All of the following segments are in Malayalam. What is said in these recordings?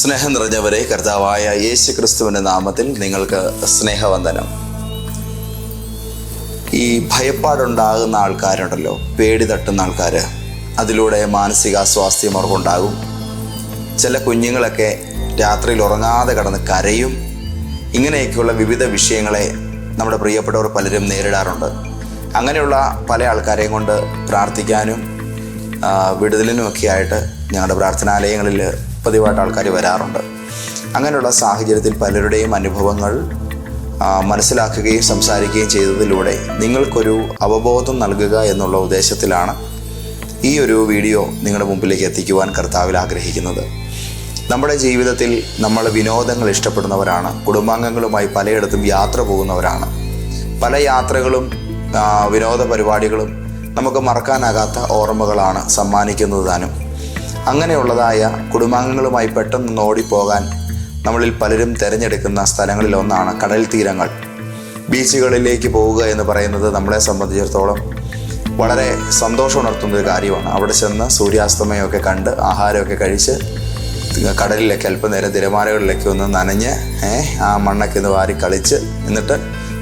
സ്നേഹം നിറഞ്ഞവരെ കർത്താവായ യേശു ക്രിസ്തുവിന്റെ നാമത്തിൽ നിങ്ങൾക്ക് സ്നേഹവന്ദനം. ഈ ഭയപ്പാടുണ്ടാകുന്ന ആൾക്കാരുണ്ടല്ലോ പേടി തട്ടുന്ന ആൾക്കാർ അതിലൂടെ മാനസികാസ്വാസ്ഥ്യം അവർക്കുണ്ടാകും. ചില കുഞ്ഞുങ്ങളൊക്കെ രാത്രിയിൽ ഉറങ്ങാതെ കിടന്ന് കരയും. ഇങ്ങനെയൊക്കെയുള്ള വിവിധ വിഷയങ്ങളെ നമ്മുടെ പ്രിയപ്പെട്ടവർ പലരും നേരിടാറുണ്ട്. അങ്ങനെയുള്ള പല ആൾക്കാരെയും കൊണ്ട് പ്രാർത്ഥിക്കാനും വിടുതലിനുമൊക്കെയായിട്ട് ഞങ്ങളുടെ പ്രാർത്ഥനാലയങ്ങളിൽ പതിവായിട്ട് ആൾക്കാർ വരാറുണ്ട്. അങ്ങനെയുള്ള സാഹചര്യത്തിൽ പലരുടെയും അനുഭവങ്ങൾ മനസ്സിലാക്കുകയും സംസാരിക്കുകയും ചെയ്തതിലൂടെ നിങ്ങൾക്കൊരു അവബോധം നൽകുക എന്നുള്ള ഉദ്ദേശത്തിലാണ് ഈ ഒരു വീഡിയോ നിങ്ങളുടെ മുമ്പിലേക്ക് എത്തിക്കുവാൻ കർത്താവിൽ ആഗ്രഹിക്കുന്നത്. നമ്മുടെ ജീവിതത്തിൽ നമ്മൾ വിനോദങ്ങൾ ഇഷ്ടപ്പെടുന്നവരാണ് കുടുംബാംഗങ്ങളുമായി പലയിടത്തും യാത്ര പോകുന്നവരാണ്. പല യാത്രകളും വിനോദ പരിപാടികളും നമുക്ക് മറക്കാനാകാത്ത ഓർമ്മകളാണ് സമ്മാനിക്കുന്നത് താനും. അങ്ങനെയുള്ളതായ കുടുംബാംഗങ്ങളുമായി പെട്ടെന്ന് ഓടിപ്പോകാൻ നമ്മളിൽ പലരും തിരഞ്ഞെടുക്കുന്ന സ്ഥലങ്ങളിൽ ഒന്നാണ് കടൽ തീരങ്ങൾ. ബീച്ചുകളിലേക്ക് പോവുക എന്ന് പറയുന്നത് നമ്മളെ സംബന്ധിച്ചിടത്തോളം വളരെ സന്തോഷം ഉണർത്തുന്ന ഒരു കാര്യമാണ്. അവിടെ ചെന്ന് സൂര്യാസ്തമയമൊക്കെ കണ്ട് ആഹാരമൊക്കെ കഴിച്ച് കടലിലേക്ക് അല്പനേരം തിരമാലകളിലേക്ക് ഒന്ന് നനഞ്ഞ് ആ മണ്ണൊക്കെ ഒന്ന് വാരി കളിച്ച് എന്നിട്ട്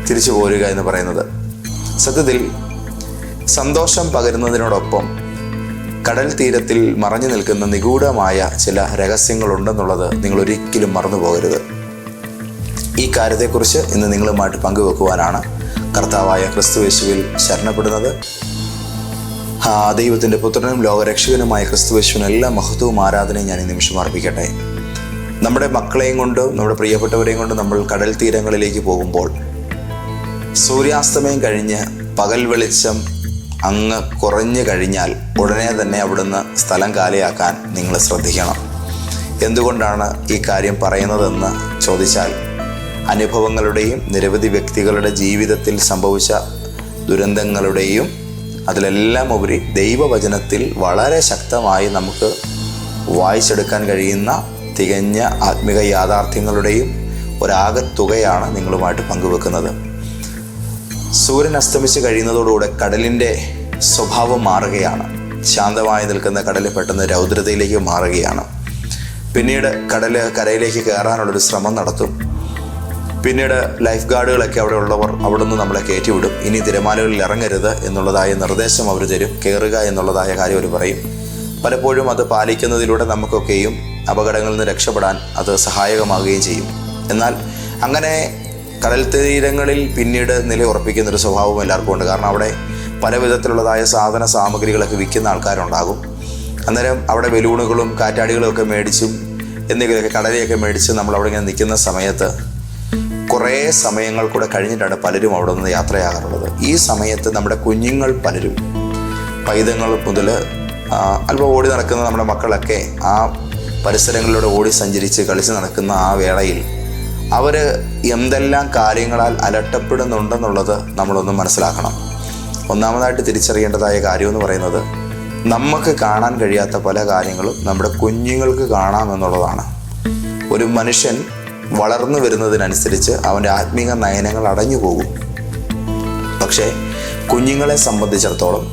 തിരിച്ചു പോരുക എന്ന് പറയുന്നത്. സത്യത്തിൽ സന്തോഷം പകരുന്നതിനോടൊപ്പം കടൽ തീരത്തിൽ മറഞ്ഞു നിൽക്കുന്ന നിഗൂഢമായ ചില രഹസ്യങ്ങളുണ്ടെന്നുള്ളത് നിങ്ങൾ ഒരിക്കലും മറന്നു പോകരുത് ഈ കാര്യത്തെക്കുറിച്ച് ഇന്ന് നിങ്ങളുമായിട്ട് പങ്കുവെക്കുവാനാണ് കർത്താവായ ക്രിസ്തുവേശുവിൽ ശരണപ്പെടുന്നത്. ആ ദൈവത്തിന്റെ പുത്രനും ലോകരക്ഷകനുമായ ക്രിസ്തുവേശുവിന് എല്ലാ മഹത്വവും ആരാധനയും ഞാൻ ഈ നിമിഷം അർപ്പിക്കട്ടെ. നമ്മുടെ മക്കളെയും കൊണ്ട് നമ്മുടെ പ്രിയപ്പെട്ടവരെയും കൊണ്ട് നമ്മൾ കടൽ തീരങ്ങളിലേക്ക് പോകുമ്പോൾ സൂര്യാസ്തമയം കഴിഞ്ഞ് പകൽ വെളിച്ചം അങ്ങ് കുറഞ്ഞു കഴിഞ്ഞാൽ ഉടനെ തന്നെ അവിടുന്ന് സ്ഥലം കാലിയാക്കാൻ നിങ്ങൾ ശ്രദ്ധിക്കണം. എന്തുകൊണ്ടാണ് ഈ കാര്യം പറയുന്നതെന്ന് ചോദിച്ചാൽ അനുഭവങ്ങളുടെയും നിരവധി വ്യക്തികളുടെ ജീവിതത്തിൽ സംഭവിച്ച ദുരന്തങ്ങളുടെയും അതിലെല്ലാം ഉപരി ദൈവവചനത്തിൽ വളരെ ശക്തമായി നമുക്ക് വായിച്ചെടുക്കാൻ കഴിയുന്ന തികഞ്ഞ ആത്മിക യാഥാർത്ഥ്യങ്ങളുടെയും ഒരാകത്തുകയാണ് നിങ്ങളുമായിട്ട് പങ്കുവെക്കുന്നത്. സൂര്യൻ അസ്തമിച്ച് കഴിയുന്നതോടുകൂടെ കടലിന്റെ സ്വഭാവം മാറുകയാണ്. ശാന്തമായി നിൽക്കുന്ന കടൽ പെട്ടെന്ന് രൗദ്രതയിലേക്ക് മാറുകയാണ്. പിന്നീട് കടൽ കരയിലേക്ക് കയറാനുള്ളൊരു ശ്രമം നടത്തും. പിന്നീട് ലൈഫ് ഗാർഡുകളൊക്കെ അവിടെ ഉള്ളവർ അവിടെ നിന്ന് നമ്മളെ കയറ്റിവിടും. ഇനി തിരമാലകളിൽ ഇറങ്ങരുത് എന്നുള്ളതായ നിർദ്ദേശം അവർ തരും. കയറുക എന്നുള്ളതായ കാര്യം അവർ പറയും. പലപ്പോഴും അത് പാലിക്കുന്നതിലൂടെ നമുക്കൊക്കെയും അപകടങ്ങളിൽ നിന്ന് രക്ഷപ്പെടാൻ അത് സഹായകമാകുകയും ചെയ്യും. എന്നാൽ അങ്ങനെ കടൽ തീരങ്ങളിൽ പിന്നീട് നിലയുറപ്പിക്കുന്ന ഒരു സ്വഭാവം എല്ലാവർക്കും ഉണ്ട്. കാരണം അവിടെ പല വിധത്തിലുള്ളതായ സാധന സാമഗ്രികളൊക്കെ വിൽക്കുന്ന ആൾക്കാരുണ്ടാകും. അന്നേരം അവിടെ ബലൂണുകളും കാറ്റാടികളും ഒക്കെ മേടിച്ചും എന്തെങ്കിലുമൊക്കെ കടലയൊക്കെ മേടിച്ച് നമ്മൾ അവിടെ ഇങ്ങനെ നിൽക്കുന്ന സമയത്ത് കുറേ സമയങ്ങൾ കൂടെ കഴിഞ്ഞിട്ടാണ് പലരും അവിടെ നിന്ന് യാത്രയാകാറുള്ളത്. ഈ സമയത്ത് നമ്മുടെ കുഞ്ഞുങ്ങൾ പലരും പൈതങ്ങൾ മുതൽ അല്പം ഓടി നടക്കുന്ന നമ്മുടെ മക്കളൊക്കെ ആ പരിസരങ്ങളിലൂടെ ഓടി സഞ്ചരിച്ച് കളിച്ച് നടക്കുന്ന ആ വേളയിൽ അവർ എന്തെല്ലാം കാര്യങ്ങളാൽ അലട്ടപ്പെടുന്നുണ്ടെന്നുള്ളത് നമ്മളൊന്ന് മനസ്സിലാക്കണം. ഒന്നാമതായിട്ട് തിരിച്ചറിയേണ്ടതായ കാര്യം എന്ന് പറയുന്നത് നമുക്ക് കാണാൻ കഴിയാത്ത പല കാര്യങ്ങളും നമ്മുടെ കുഞ്ഞുങ്ങൾക്ക് കാണാമെന്നുള്ളതാണ്. ഒരു മനുഷ്യൻ വളർന്നു വരുന്നതിനനുസരിച്ച് അവന്റെ ആത്മീക നയനങ്ങൾ അടഞ്ഞു പോകും. പക്ഷേ കുഞ്ഞുങ്ങളെ സംബന്ധിച്ചിടത്തോളം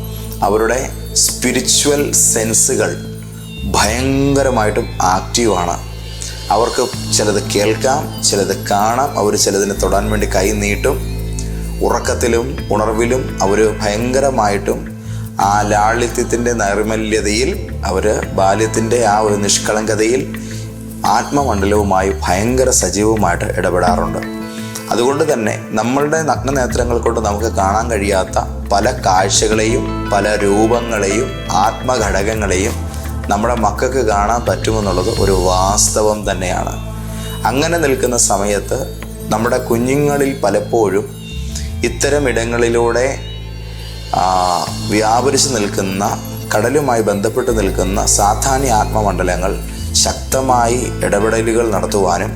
അവരുടെ സ്പിരിച്വൽ സെൻസുകൾ ഭയങ്കരമായിട്ടും ആക്റ്റീവാണ് അവർക്ക് ചിലത് കേൾക്കാം ചിലത് കാണാം. അവർ ചിലതിനെ തൊടാൻ വേണ്ടി കൈ നീട്ടും. ഉറക്കത്തിലും ഉണർവിലും അവർ ഭയങ്കരമായിട്ടും ആ ലാളിത്യത്തിന്റെ നൈർമല്യതയിൽ അവർ ബാല്യത്തിന്റെ ആ ഒരു നിഷ്കളങ്കതയിൽ ആത്മമണ്ഡലവുമായി ഭയങ്കര സജീവമായിട്ട് ഇടപെടാറുണ്ട്. അതുകൊണ്ട് തന്നെ നമ്മളുടെ നഗ്നനേത്രങ്ങൾ കൊണ്ട് നമുക്ക് കാണാൻ കഴിയാത്ത പല കാഴ്ചകളെയും പല രൂപങ്ങളെയും ആത്മഘടകങ്ങളെയും നമ്മുടെ മക്കൾക്ക് കാണാൻ പറ്റുമെന്നുള്ളത് ഒരു വാസ്തവം തന്നെയാണ്. അങ്ങനെ നിൽക്കുന്ന സമയത്ത് നമ്മുടെ കുഞ്ഞുങ്ങളിൽ പലപ്പോഴും ഇത്തരം ഇടങ്ങളിലൂടെ വ്യാപരിച്ച് നിൽക്കുന്ന കടലുമായി ബന്ധപ്പെട്ട് നിൽക്കുന്ന സാധാന്യ ആത്മമണ്ഡലങ്ങൾ ശക്തമായി ഇടപെടലുകൾ നടത്തുവാനും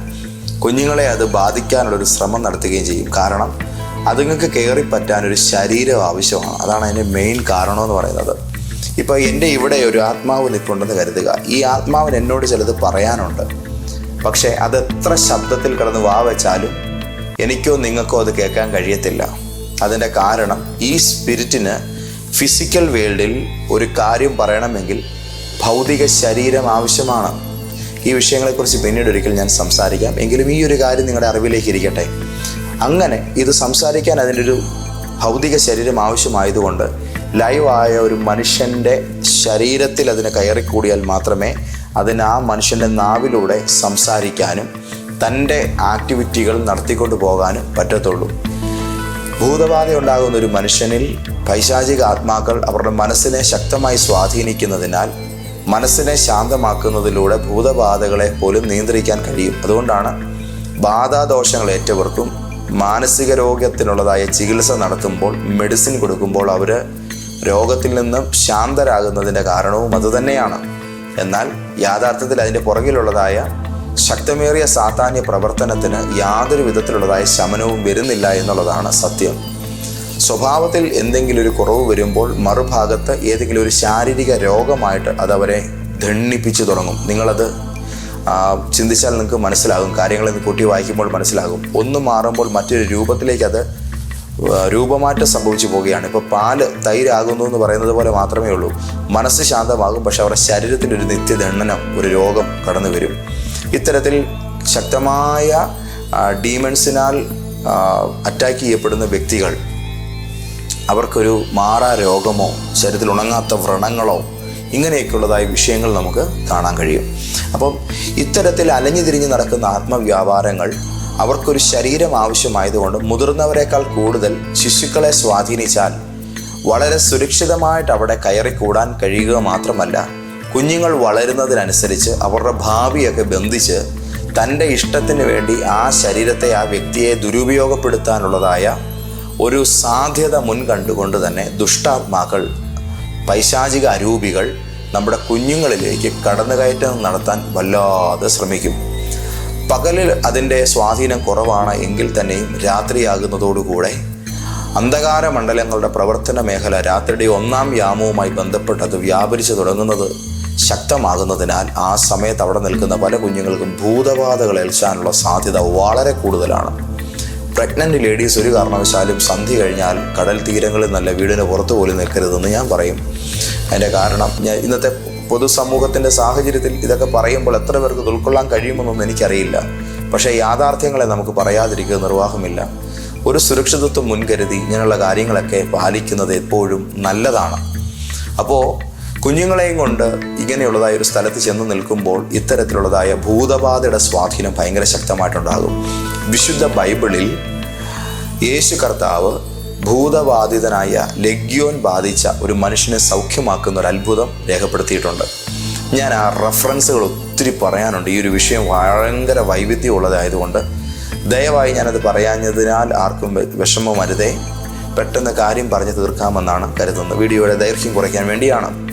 കുഞ്ഞുങ്ങളെ അത് ബാധിക്കാനുള്ളൊരു ശ്രമം നടത്തുകയും ചെയ്യും. കാരണം അതുങ്ങൾക്ക് കയറിപ്പറ്റാൻ ഒരു ശരീരം ആവശ്യമാണ്. അതാണ് അതിന്റെ മെയിൻ കാരണമെന്ന് പറയുന്നത്. ഇപ്പോൾ എന്റെ ഇവിടെ ഒരു ആത്മാവ് നിൽപ്പുണ്ടെന്ന് കരുതുക. ഈ ആത്മാവിന് എന്നോട് ചിലത് പറയാനുണ്ട്. പക്ഷേ അത് എത്ര ശബ്ദത്തിൽ കിടന്ന് വാ വെച്ചാലും എനിക്കോ നിങ്ങൾക്കോ അത് കേൾക്കാൻ കഴിയത്തില്ല. അതിന്റെ കാരണം ഈ സ്പിരിറ്റിന് ഫിസിക്കൽ വേൾഡിൽ ഒരു കാര്യം പറയണമെങ്കിൽ ഭൗതിക ശരീരം ആവശ്യമാണ്. ഈ വിഷയങ്ങളെക്കുറിച്ച് പിന്നീട് ഒരിക്കൽ ഞാൻ സംസാരിക്കാം. എങ്കിലും ഈ ഒരു കാര്യം നിങ്ങളുടെ അറിവിലേക്ക് ഇരിക്കട്ടെ. അങ്ങനെ ഇത് സംസാരിക്കാൻ അതിന്റെ ഒരു ഭൗതിക ശരീരം ആവശ്യമായതുകൊണ്ട് ലൈവായ ഒരു മനുഷ്യന്റെ ശരീരത്തിൽ അതിന് കയറിക്കൂടിയാൽ മാത്രമേ അതിന് ആ മനുഷ്യന്റെ നാവിലൂടെ സംസാരിക്കാനും തന്റെ ആക്ടിവിറ്റികൾ നടത്തിക്കൊണ്ട് പോകാനും പറ്റത്തുള്ളൂ. ഭൂതബാധ ഉണ്ടാകുന്ന ഒരു മനുഷ്യനിൽ പൈശാചിക ആത്മാക്കൾ അവരുടെ മനസ്സിനെ ശക്തമായി സ്വാധീനിക്കുന്നതിനാൽ മനസ്സിനെ ശാന്തമാക്കുന്നതിലൂടെ ഭൂതബാധകളെ പോലും നിയന്ത്രിക്കാൻ കഴിയും. അതുകൊണ്ടാണ് ബാധാദോഷങ്ങൾ ഏറ്റവർക്കും മാനസിക രോഗത്തിനുള്ളതായ ചികിത്സ നടത്തുമ്പോൾ മെഡിസിൻ കൊടുക്കുമ്പോൾ അവർ രോഗത്തിൽ നിന്നും ശാന്തരാകുന്നതിന്റെ കാരണവും അതുതന്നെയാണ് എന്നാൽ യാഥാർത്ഥ്യത്തിൽ അതിന്റെ പുറകിലുള്ളതായ ശക്തമേറിയ സാധാന്യ പ്രവർത്തനത്തിന് യാതൊരു വിധത്തിലുള്ളതായ ശമനവും വരുന്നില്ല എന്നുള്ളതാണ് സത്യം. സ്വഭാവത്തിൽ എന്തെങ്കിലും ഒരു കുറവ് വരുമ്പോൾ മറുഭാഗത്ത് ഏതെങ്കിലും ഒരു ശാരീരിക രോഗമായിട്ട് അത് അവരെ ദണ്ണിപ്പിച്ചു തുടങ്ങും. നിങ്ങളത് ചിന്തിച്ചാൽ നിങ്ങൾക്ക് മനസ്സിലാകും. കാര്യങ്ങൾ കൂട്ടി വായിക്കുമ്പോൾ മനസ്സിലാകും. ഒന്ന് മാറുമ്പോൾ മറ്റൊരു രൂപത്തിലേക്ക് അത് രൂപമാറ്റം സംഭവിച്ചു പോവുകയാണ്. ഇപ്പോൾ പാൽ തൈരാകുന്നു എന്ന് പറയുന്നത് പോലെ മാത്രമേ ഉള്ളൂ. മനസ്സ് ശാന്തമാകും പക്ഷെ അവരുടെ ശരീരത്തിൽ ഒരു നിത്യദണ്ഡനം ഒരു രോഗം കടന്നു വരും. ഇത്തരത്തിൽ ശക്തമായ ഡീമൺസിനാൽ അറ്റാക്ക് ചെയ്യപ്പെടുന്ന വ്യക്തികൾ അവർക്കൊരു മാറാ രോഗമോ ശരീരത്തിൽ ഉണങ്ങാത്ത വ്രണങ്ങളോ ഇങ്ങനെയൊക്കെയുള്ളതായ വിഷയങ്ങൾ നമുക്ക് കാണാൻ കഴിയും. അപ്പം ഇത്തരത്തിൽ അലഞ്ഞു തിരിഞ്ഞ് നടക്കുന്ന ആത്മവ്യാപാരങ്ങൾ അവർക്കൊരു ശരീരം ആവശ്യമായതുകൊണ്ട് മുതിർന്നവരെക്കാൾ കൂടുതൽ ശിശുക്കളെ സ്വാധീനിച്ചാൽ വളരെ സുരക്ഷിതമായിട്ട് അവിടെ കൂടാൻ കഴിയുക മാത്രമല്ല കുഞ്ഞുങ്ങൾ വളരുന്നതിനനുസരിച്ച് അവരുടെ ഭാവിയൊക്കെ ബന്ധിച്ച് തന്റെ ഇഷ്ടത്തിന് വേണ്ടി ആ ശരീരത്തെ ആ വ്യക്തിയെ ദുരുപയോഗപ്പെടുത്താനുള്ളതായ ഒരു സാധ്യത മുൻകണ്ടുകൊണ്ട് തന്നെ ദുഷ്ടാത്മാക്കൾ പൈശാചിക അരൂപികൾ നമ്മുടെ കുഞ്ഞുങ്ങളിലേക്ക് കടന്നുകയറ്റം നടത്താൻ വല്ലാതെ ശ്രമിക്കും. പകലിൽ അതിന്റെ സ്വാധീനം കുറവാണ് എങ്കിൽ തന്നെയും രാത്രിയാകുന്നതോടുകൂടെ അന്ധകാര മണ്ഡലങ്ങളുടെ പ്രവർത്തന മേഖല രാത്രിയുടെ ഒന്നാം യാമവുമായി ബന്ധപ്പെട്ട് അത് വ്യാപരിച്ചു തുടങ്ങുന്നത് ശക്തമാകുന്നതിനാൽ ആ സമയത്ത് അവിടെ നിൽക്കുന്ന പല കുഞ്ഞുങ്ങൾക്കും ഭൂതബാധകൾ ഏൽക്കാനുള്ള സാധ്യത വളരെ കൂടുതലാണ്. പ്രഗ്നന്റ് ലേഡീസ് ഒരു കാരണവശാലും സന്ധി കഴിഞ്ഞാൽ കടൽ തീരങ്ങളിൽ നല്ല വീടിന് പുറത്തു പോലും നിൽക്കരുതെന്ന് ഞാൻ പറയും. അതിന്റെ കാരണം ഞാൻ ഇന്നത്തെ പൊതുസമൂഹത്തിന്റെ സാഹചര്യത്തിൽ ഇതൊക്കെ പറയുമ്പോൾ എത്ര പേർക്ക് ഉൾക്കൊള്ളാൻ കഴിയുമെന്നൊന്നും എനിക്കറിയില്ല. പക്ഷേ യാഥാർത്ഥ്യങ്ങളെ നമുക്ക് പറയാതിരിക്കുക നിർവാഹമില്ല. ഒരു സുരക്ഷിതത്വം മുൻകരുതി ഇങ്ങനെയുള്ള കാര്യങ്ങളൊക്കെ പാലിക്കുന്നത് എപ്പോഴും നല്ലതാണ്. അപ്പോൾ കുഞ്ഞുങ്ങളെയും കൊണ്ട് ഇങ്ങനെയുള്ളതായ ഒരു സ്ഥലത്ത് ചെന്ന് നിൽക്കുമ്പോൾ ഇത്തരത്തിലുള്ളതായ ഭൂതബാധയുടെ സ്വാധീനം ഭയങ്കര ശക്തമായിട്ടുണ്ടാകും. വിശുദ്ധ ബൈബിളിൽ യേശു കർത്താവ് ഭൂതബാധിതനായ ലഗ്യോൻ ബാധിച്ച ഒരു മനുഷ്യനെ സൗഖ്യമാക്കുന്ന ഒരു അത്ഭുതം രേഖപ്പെടുത്തിയിട്ടുണ്ട്. ഞാൻ ആ റെഫറൻസുകൾ ഒത്തിരി പറയാനുണ്ട്. ഈ ഒരു വിഷയം ഭയങ്കര വൈവിധ്യമുള്ളതായതുകൊണ്ട് ദയവായി ഞാനത് പറയാഞ്ഞതിനാൽ ആർക്കും വിഷമം വരുതേ. പെട്ടെന്ന് കാര്യം പറഞ്ഞു തീർക്കാമെന്നാണ് കരുതുന്നത്. വീഡിയോയുടെ ദൈർഘ്യം കുറയ്ക്കാൻ വേണ്ടിയാണ്.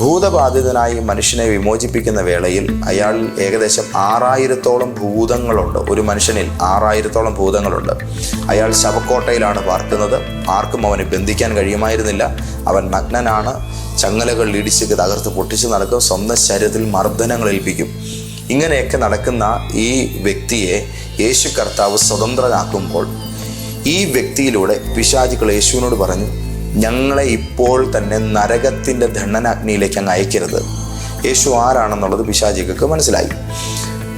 ഭൂതബാധിതനായി മനുഷ്യനെ വിമോചിപ്പിക്കുന്ന വേളയിൽ അയാൾ ഏകദേശം ആറായിരത്തോളം ഭൂതങ്ങളുണ്ട്. ഒരു മനുഷ്യനിൽ ആറായിരത്തോളം ഭൂതങ്ങളുണ്ട്. അയാൾ ശവക്കോട്ടയിലാണ് പാർക്കുന്നത്. ആർക്കും അവനെ ബന്ധിക്കാൻ കഴിയുമായിരുന്നില്ല. അവൻ നഗ്നനാണ് ചങ്ങലകൾ ഇടിച്ച് തകർത്ത് പൊട്ടിച്ച് നടക്കും. സ്വന്തം ശരീരത്തിൽ മർദ്ദനങ്ങൾ ഏൽപ്പിക്കും. ഇങ്ങനെയൊക്കെ നടക്കുന്ന ഈ വ്യക്തിയെ യേശു കർത്താവ് സ്വതന്ത്രനാക്കുമ്പോൾ ഈ വ്യക്തിയിലൂടെ പിശാചുക്കൾ യേശുവിനോട് പറഞ്ഞു ഞങ്ങളെ ഇപ്പോൾ തന്നെ നരകത്തിന്റെ ദണ്ഡനാഗ്നിയിലേക്ക് അങ്ങ് അയക്കരുത്. യേശു ആരാണെന്നുള്ളത് പിശാചികൾക്ക് മനസ്സിലായി.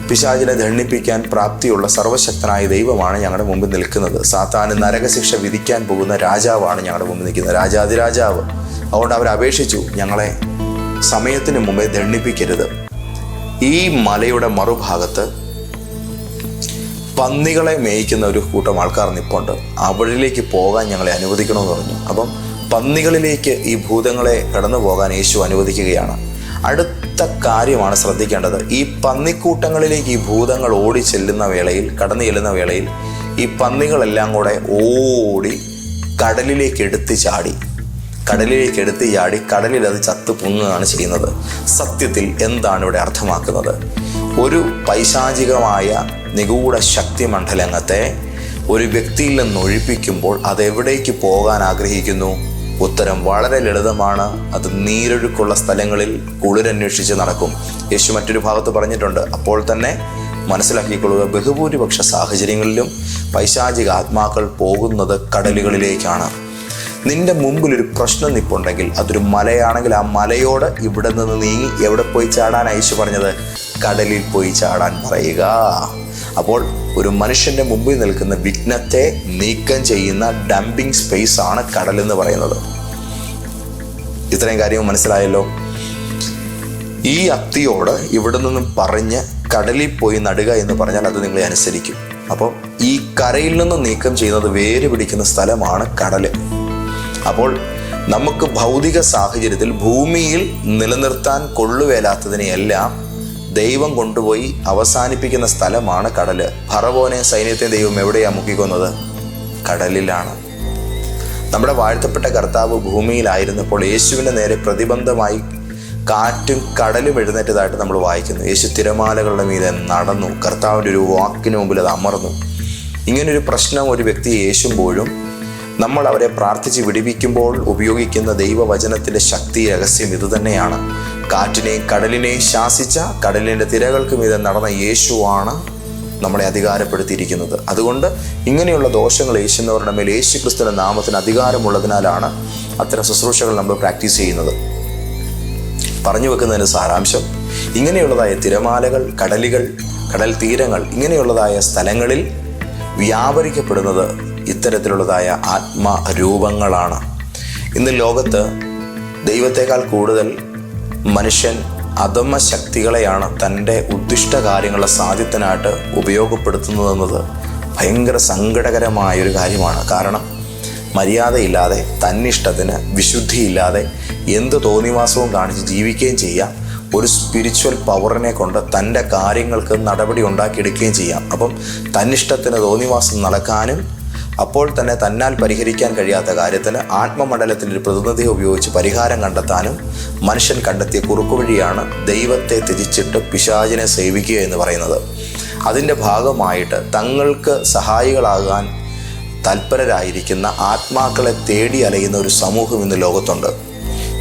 പിശാചിനെ ദണ്ണിപ്പിക്കാൻ പ്രാപ്തിയുള്ള സർവശക്തനായ ദൈവമാണ് ഞങ്ങളുടെ മുമ്പിൽ നിൽക്കുന്നത്. സാത്താന് നരകശിക്ഷ വിധിക്കാൻ പോകുന്ന രാജാവാണ് ഞങ്ങളുടെ മുമ്പിൽ നിൽക്കുന്നത്. രാജാതിരാജാവ്. അതുകൊണ്ട് അവർ അപേക്ഷിച്ചു. ഞങ്ങളെ സമയത്തിന് മുമ്പേ ദണ്ണിപ്പിക്കരുത് ഈ മലയുടെ മറുഭാഗത്ത് പന്നികളെ മേയ്ക്കുന്ന ഒരു കൂട്ടം ആൾക്കാർ നിപ്പുണ്ട് അവരിലേക്ക് പോകാൻ ഞങ്ങളെ അനുവദിക്കണമെന്ന് പറഞ്ഞു. അപ്പം പന്നികളിലേക്ക് ഈ ഭൂതങ്ങളെ കടന്നു പോകാൻ യേശു അനുവദിക്കുകയാണ്. അടുത്ത കാര്യമാണ് ശ്രദ്ധിക്കേണ്ടത്. ഈ പന്നിക്കൂട്ടങ്ങളിലേക്ക് ഈ ഭൂതങ്ങൾ ഓടി ചെല്ലുന്ന വേളയിൽ കടന്നു ചെല്ലുന്ന വേളയിൽ ഈ പന്നികളെല്ലാം കൂടെ ഓടി കടലിലേക്ക് എടുത്ത് ചാടി. കടലിലേക്ക് എടുത്ത് ചാടി കടലിൽ അത് ചത്ത് പൊങ്ങുകയാണ് ചെയ്യുന്നത്. സത്യത്തിൽ എന്താണ് ഇവിടെ അർത്ഥമാക്കുന്നത്? ഒരു പൈശാചികമായ നിഗൂഢ ശക്തി മണ്ഡലങ്ങത്തെ ഒരു വ്യക്തിയിൽ നിന്ന് ഒഴിപ്പിക്കുമ്പോൾ അത് എവിടേക്ക് പോകാൻ ആഗ്രഹിക്കുന്നു? ഉത്തരം വളരെ ലളിതമാണ്. അത് നീരൊഴുക്കുള്ള സ്ഥലങ്ങളിൽ കുളിരന്വേഷിച്ച് നടക്കും. യേശു മറ്റൊരു ഭാഗത്ത് പറഞ്ഞിട്ടുണ്ട് അപ്പോൾ തന്നെ മനസ്സിലാക്കിക്കൊള്ളുക ബഹുഭൂരിപക്ഷ സാഹചര്യങ്ങളിലും പൈശാചിക ആത്മാക്കൾ പോകുന്നത് കടലുകളിലേക്കാണ്. നിന്റെ മുമ്പിൽ ഒരു പ്രശ്നം നിപ്പുണ്ടെങ്കിൽ അതൊരു മലയാണെങ്കിൽ ആ മലയോട് ഇവിടെ നിന്ന് നീങ്ങി എവിടെ പോയി ചാടാൻ യേശു പറഞ്ഞത്? കടലിൽ പോയി ചാടാൻ പറയുക. അപ്പോൾ ഒരു മനുഷ്യന്റെ മുമ്പിൽ നിൽക്കുന്ന വിഘ്നത്തെ നീക്കം ചെയ്യുന്ന ഡംപിങ് സ്പേസ് ആണ് കടൽ എന്ന് പറയുന്നത്. ഇത്രയും കാര്യം മനസ്സിലായല്ലോ? ഈ അത്തിയോട് ഇവിടെ നിന്നും പറഞ്ഞ് കടലിൽ പോയി നടുക എന്ന് പറഞ്ഞാൽ അത് നിങ്ങളെ അനുസരിക്കും. അപ്പോൾ ഈ കരയിൽ നിന്ന് നീക്കം ചെയ്യുന്നത് വേര് പിടിക്കുന്ന സ്ഥലമാണ് കടൽ അപ്പോൾ നമുക്ക് ഭൗതിക സാഹചര്യത്തിൽ ഭൂമിയിൽ നിലനിർത്താൻ കൊള്ളുവേലാത്തതിനെയെല്ലാം ദൈവം കൊണ്ടുപോയി അവസാനിപ്പിക്കുന്ന സ്ഥലമാണ് കടൽ. ഭറവോനെ സൈന്യത്തെ ദൈവം എവിടെയാണ് മുക്കിക്കൊന്നത്? കടലിലാണ്. നമ്മുടെ വാഴ്ത്തപ്പെട്ട കർത്താവ് ഭൂമിയിലായിരുന്നപ്പോൾ യേശുവിന്റെ നേരെ പ്രതിബന്ധമായി കാറ്റും കടലും എഴുന്നേറ്റതായിട്ട് നമ്മൾ വായിക്കുന്നു. യേശു തിരമാലകളുടെ മീതെ നടന്നു. കർത്താവിന്റെ ഒരു വാക്കിന് മുമ്പിൽ അത് അമർന്നു. ഇങ്ങനൊരു പ്രശ്നം ഒരു വ്യക്തി യേശുമ്പോഴും നമ്മൾ അവരെ പ്രാർത്ഥിച്ച് വിടിവിക്കുമ്പോൾ ഉപയോഗിക്കുന്ന ദൈവവചനത്തിന്റെ ശക്തി രഹസ്യം ഇതുതന്നെയാണ്. കാറ്റിനെയും കടലിനെയും ശാസിച്ച കടലിന്റെ തിരകൾക്ക് മീതെ നടന്ന യേശുവാണ് നമ്മളെ അധികാരപ്പെടുത്തിയിരിക്കുന്നത്. അതുകൊണ്ട് ഇങ്ങനെയുള്ള ദോഷങ്ങൾ യേശുന്നവരുടെ മേൽ യേശു ക്രിസ്തുവിന്റെ നാമത്തിന് അധികാരമുള്ളതിനാലാണ് അത്തരം ശുശ്രൂഷകൾ നമ്മൾ പ്രാക്ടീസ് ചെയ്യുന്നത്. പറഞ്ഞു വെക്കുന്നതിന് സാരാംശം ഇങ്ങനെയുള്ളതായ തിരമാലകൾ കടലുകൾ കടൽ തീരങ്ങൾ ഇങ്ങനെയുള്ളതായ സ്ഥലങ്ങളിൽ വ്യാപരിക്കപ്പെടുന്നത് ഇത്തരത്തിലുള്ളതായ ആത്മരൂപങ്ങളാണ്. ഇന്ന് ലോകത്ത് ദൈവത്തെക്കാൾ കൂടുതൽ മനുഷ്യൻ അധമ ശക്തികളെയാണ് തന്റെ ഉദ്ദിഷ്ട കാര്യങ്ങളുടെ സാധ്യത്തിനായിട്ട് ഉപയോഗപ്പെടുത്തുന്നതെന്നത് ഭയങ്കര സങ്കടകരമായ ഒരു കാര്യമാണ്. കാരണം മര്യാദയില്ലാതെ തന്നിഷ്ടത്തിന് വിശുദ്ധിയില്ലാതെ എന്ത് തോന്നിവാസവും കാണിച്ച് ജീവിക്കുകയും ചെയ്യാം ഒരു സ്പിരിച്വൽ പവറിനെ കൊണ്ട് തന്റെ കാര്യങ്ങൾക്ക് നടപടി ഉണ്ടാക്കിയെടുക്കുകയും ചെയ്യാം അപ്പം തന്നിഷ്ടത്തിന് തോന്നിവാസം നടക്കാനും അപ്പോൾ തന്നെ തന്നാൽ പരിഹരിക്കാൻ കഴിയാത്ത കാര്യത്തിന് ആത്മമണ്ഡലത്തിൽ ഒരു പ്രതിനിധിയെ ഉപയോഗിച്ച് പരിഹാരം കണ്ടെത്താനും മനുഷ്യൻ കണ്ടെത്തിയ കുറുക്കുവഴിയാണ് ദൈവത്തെ തിരിച്ചിട്ട് പിശാചിനെ സേവിക്കുക എന്ന് പറയുന്നത്. അതിന്റെ ഭാഗമായിട്ട് തങ്ങൾക്ക് സഹായികളാകാൻ തൽപരരായിരിക്കുന്ന ആത്മാക്കളെ തേടി അലയുന്ന ഒരു സമൂഹം ഇന്ന് ലോകത്തുണ്ട്.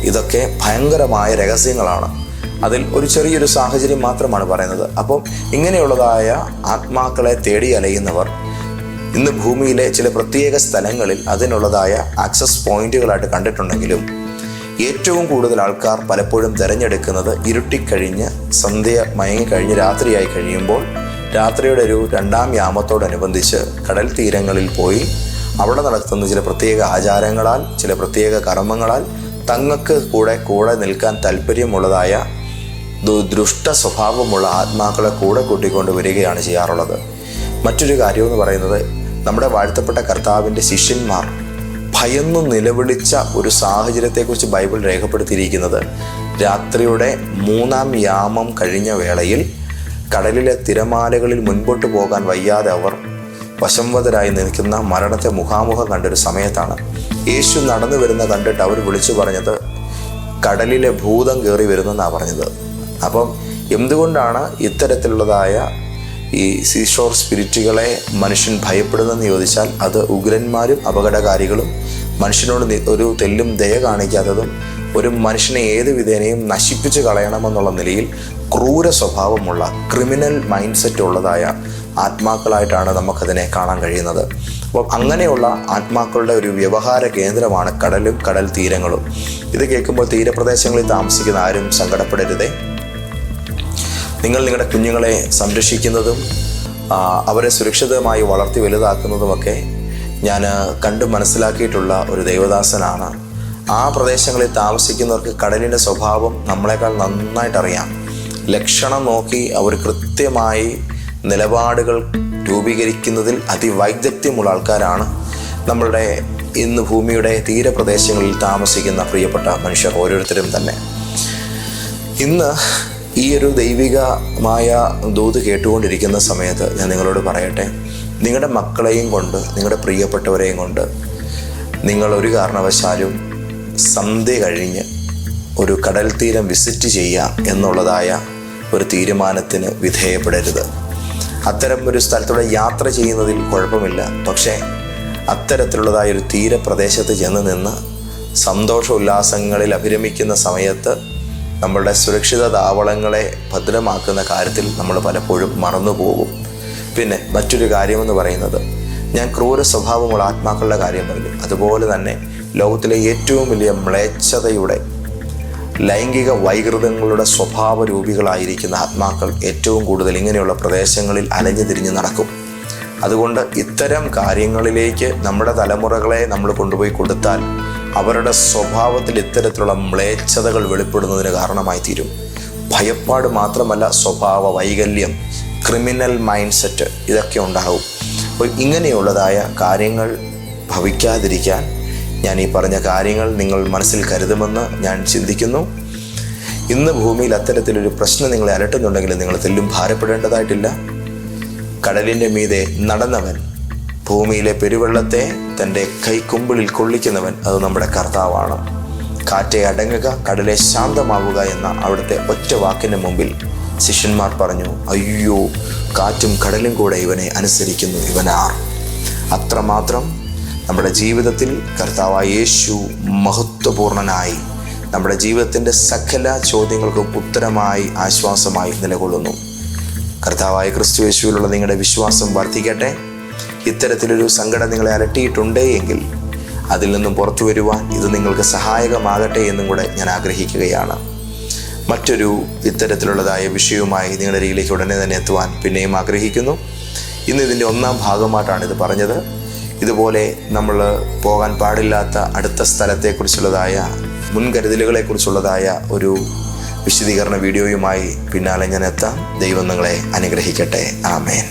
ഇതൊക്കെ ഭയങ്കരമായ രഹസ്യങ്ങളാണ്. അതിൽ ഒരു ചെറിയൊരു സാഹചര്യം മാത്രമാണ് പറയുന്നത്. അപ്പം ഇങ്ങനെയുള്ളതായ ആത്മാക്കളെ തേടി അലയുന്നവർ ഇന്ന് ഭൂമിയിലെ ചില പ്രത്യേക സ്ഥലങ്ങളിൽ അതിനുള്ളതായ ആക്സസ് പോയിന്റുകളായിട്ട് കണ്ടിട്ടുണ്ടെങ്കിലും ഏറ്റവും കൂടുതൽ ആൾക്കാർ പലപ്പോഴും തിരഞ്ഞെടുക്കുന്നത് ഇരുട്ടിക്കഴിഞ്ഞ് സന്ധ്യ മയങ്ങിക്കഴിഞ്ഞ് രാത്രിയായി കഴിയുമ്പോൾ രാത്രിയുടെ ഒരു രണ്ടാം യാമത്തോടനുബന്ധിച്ച് കടൽ തീരങ്ങളിൽ പോയി അവിടെ നടത്തുന്ന ചില പ്രത്യേക ആചാരങ്ങളാൽ ചില പ്രത്യേക കർമ്മങ്ങളാൽ തങ്ങൾക്ക് കൂടെ കൂടെ നിൽക്കാൻ താല്പര്യമുള്ളതായ ദുഷ്ട സ്വഭാവമുള്ള ആത്മാക്കളെ കൂടെ കൂട്ടിക്കൊണ്ട് വരികയാണ് ചെയ്യാറുള്ളത്. മറ്റൊരു കാര്യമെന്ന് പറയുന്നത് നമ്മുടെ വാഴ്ത്തപ്പെട്ട കർത്താവിന്റെ ശിഷ്യന്മാർ ഭയന്ന് നിലവിളിച്ച ഒരു സാഹചര്യത്തെക്കുറിച്ച് ബൈബിൾ രേഖപ്പെടുത്തിയിരിക്കുന്നത് രാത്രിയുടെ മൂന്നാം യാമം കഴിഞ്ഞ വേളയിൽ കടലിലെ തിരമാലകളിൽ മുൻപോട്ട് പോകാൻ വയ്യാതെ അവർ വശംവതരായി നിൽക്കുന്ന മരണത്തെ മുഖാമുഖം കണ്ടൊരു സമയത്താണ് യേശു നടന്നു വരുന്ന കണ്ടിട്ട് അവർ വിളിച്ചു പറഞ്ഞത് കടലിലെ ഭൂതം കയറി വരുന്നെന്നാണ് പറഞ്ഞത്. അപ്പം എന്തുകൊണ്ടാണ് ഇത്തരത്തിലുള്ളതായ ഈ സീഷോർ സ്പിരിറ്റുകളെ മനുഷ്യൻ ഭയപ്പെടുന്നതെന്ന് ചോദിച്ചാൽ അത് ഉഗ്രന്മാരും അപകടകാരികളും മനുഷ്യനോട് ഒരു തെല്ലും ദയ കാണിക്കാത്തതും ഒരു മനുഷ്യനെ ഏത് വിധേനയും നശിപ്പിച്ച് കളയണമെന്നുള്ള നിലയിൽ ക്രൂര സ്വഭാവമുള്ള ക്രിമിനൽ മൈൻഡ് സെറ്റ് ഉള്ളതായ ആത്മാക്കളായിട്ടാണ് നമുക്കതിനെ കാണാൻ കഴിയുന്നത്. അപ്പം അങ്ങനെയുള്ള ആത്മാക്കളുടെ ഒരു വ്യവഹാര കേന്ദ്രമാണ് കടലും കടൽ തീരങ്ങളും. ഇത് കേൾക്കുമ്പോൾ തീരപ്രദേശങ്ങളിൽ താമസിക്കുന്ന ആരും സങ്കടപ്പെടരുതേ. നിങ്ങൾ നിങ്ങളുടെ കുഞ്ഞുങ്ങളെ സംരക്ഷിക്കുന്നതും അവരെ സുരക്ഷിതമായി വളർത്തി വലുതാക്കുന്നതുമൊക്കെ ഞാൻ കണ്ടു മനസ്സിലാക്കിയിട്ടുള്ള ഒരു ദൈവദാസനാണ്. ആ പ്രദേശങ്ങളിൽ താമസിക്കുന്നവർക്ക് കടലിന്റെ സ്വഭാവം നമ്മളെക്കാൾ നന്നായിട്ട് അറിയാം ലക്ഷണം നോക്കി അവർ കൃത്യമായി നിലപാടുകൾ രൂപീകരിക്കുന്നതിൽ അതിവൈദഗ്ധ്യമുള്ള ആൾക്കാരാണ് നമ്മളുടെ ഇന്ന് ഭൂമിയുടെ തീരപ്രദേശങ്ങളിൽ താമസിക്കുന്ന പ്രിയപ്പെട്ട മനുഷ്യർ ഓരോരുത്തരും തന്നെ. ഇന്ന് ഈ ഒരു ദൈവികമായ ദൂത് കേട്ടുകൊണ്ടിരിക്കുന്ന സമയത്ത് ഞാൻ നിങ്ങളോട് പറയട്ടെ. നിങ്ങളുടെ മക്കളെയും കൊണ്ട് നിങ്ങളുടെ പ്രിയപ്പെട്ടവരെയും കൊണ്ട് നിങ്ങൾ ഒരു കാരണവശാലും സന്ധ്യ കഴിഞ്ഞ് ഒരു കടൽ തീരം വിസിറ്റ് ചെയ്യാം എന്നുള്ളതായ ഒരു തീരുമാനത്തിന് വിധേയപ്പെടരുത്. അത്തരം ഒരു സ്ഥലത്തൂടെ യാത്ര ചെയ്യുന്നതിൽ കുഴപ്പമില്ല. പക്ഷേ അത്തരത്തിലുള്ളതായ ഒരു തീരപ്രദേശത്ത് ചെന്ന് നിന്ന് സന്തോഷ ഉല്ലാസങ്ങളിൽ അഭിരമിക്കുന്ന സമയത്ത് നമ്മളുടെ സുരക്ഷിത താവളങ്ങളെ ഭദ്രമാക്കുന്ന കാര്യത്തിൽ നമ്മൾ പലപ്പോഴും മറന്നുപോകും പിന്നെ മറ്റൊരു കാര്യമെന്ന് പറയുന്നത് ഞാൻ ക്രൂര സ്വഭാവമുള്ള ആത്മാക്കളുടെ കാര്യം പറഞ്ഞു. അതുപോലെ തന്നെ ലോകത്തിലെ ഏറ്റവും വലിയ മ്ലേച്ഛതയുടെ ലൈംഗിക വൈകൃതങ്ങളുടെ സ്വഭാവ രൂപികളായിരിക്കുന്ന ആത്മാക്കൾ ഏറ്റവും കൂടുതൽ ഇങ്ങനെയുള്ള പ്രദേശങ്ങളിൽ അലഞ്ഞു തിരിഞ്ഞ് നടക്കും. അതുകൊണ്ട് ഇത്തരം കാര്യങ്ങളിലേക്ക് നമ്മുടെ തലമുറകളെ നമ്മൾ കൊണ്ടുപോയി കൊടുത്താൽ അവരുടെ സ്വഭാവത്തിൽ ഇത്തരത്തിലുള്ള മ്ലേച്ഛതകൾ വെളിപ്പെടുന്നതിന് കാരണമായി തീരും ഭയപ്പാട് മാത്രമല്ല സ്വഭാവ വൈകല്യം ക്രിമിനൽ മൈൻഡ് സെറ്റ് ഇതൊക്കെ ഉണ്ടാകും. അപ്പോൾ ഇങ്ങനെയുള്ളതായ കാര്യങ്ങൾ ഭവിക്കാതിരിക്കാൻ ഞാൻ ഈ പറഞ്ഞ കാര്യങ്ങൾ നിങ്ങൾ മനസ്സിൽ കരുതുമെന്ന് ഞാൻ ചിന്തിക്കുന്നു. ഇന്ന് ഭൂമിയിൽ അത്തരത്തിലൊരു പ്രശ്നം നിങ്ങളെ അലട്ടുന്നുണ്ടെങ്കിൽ നിങ്ങൾ തെല്ലും ഭാരപ്പെടേണ്ടതായിട്ടില്ല. കടലിന്റെ മീതെ നടന്നവൻ ഭൂമിയിലെ പെരുവെള്ളത്തെ തന്റെ കൈക്കുമ്പിളിൽ കൊള്ളിക്കുന്നവൻ അത് നമ്മുടെ കർത്താവാണ്. കാറ്റെ അടങ്ങുക കടലെ ശാന്തമാവുക എന്ന അവിടുത്തെ ഒറ്റ വാക്കിന് മുമ്പിൽ ശിഷ്യന്മാർ പറഞ്ഞു അയ്യോ കാറ്റും കടലും കൂടെ ഇവനെ അനുസരിക്കുന്നു ഇവനാർ അത്രമാത്രം നമ്മുടെ ജീവിതത്തിൽ കർത്താവായ യേശു മഹത്വപൂർണനായി നമ്മുടെ ജീവിതത്തിന്റെ സകല ചോദ്യങ്ങൾക്കും ഉത്തരമായി ആശ്വാസമായി നിലകൊള്ളുന്നു. കർത്താവായ ക്രിസ്തു യേശുവിലുള്ള നിങ്ങളുടെ വിശ്വാസം വർദ്ധിക്കട്ടെ. ഇത്തരത്തിലൊരു സങ്കടം നിങ്ങളെ അലട്ടിയിട്ടുണ്ടേ എങ്കിൽ അതിൽ നിന്നും പുറത്തു വരുവാൻ ഇത് നിങ്ങൾക്ക് സഹായകമാകട്ടെ എന്നും കൂടെ ഞാൻ ആഗ്രഹിക്കുകയാണ്. മറ്റൊരു ഇത്തരത്തിലുള്ളതായ വിഷയവുമായി നിങ്ങളുടെ അരികിലേക്ക് ഉടനെ തന്നെ എത്തുവാൻ പിന്നെയും ആഗ്രഹിക്കുന്നു. ഇന്ന് ഇതിന്റെ ഒന്നാം ഭാഗമായിട്ടാണ് ഇത് പറഞ്ഞത്. ഇതുപോലെ നമ്മൾ പോകാൻ പാടില്ലാത്ത അടുത്ത സ്ഥലത്തെക്കുറിച്ചുള്ളതായ മുൻകരുതലുകളെക്കുറിച്ചുള്ളതായ ഒരു വിശദീകരണ വീഡിയോയുമായി പിന്നാലെ ഞാൻ എത്താം. ദൈവം നിങ്ങളെ അനുഗ്രഹിക്കട്ടെ. ആമേൻ.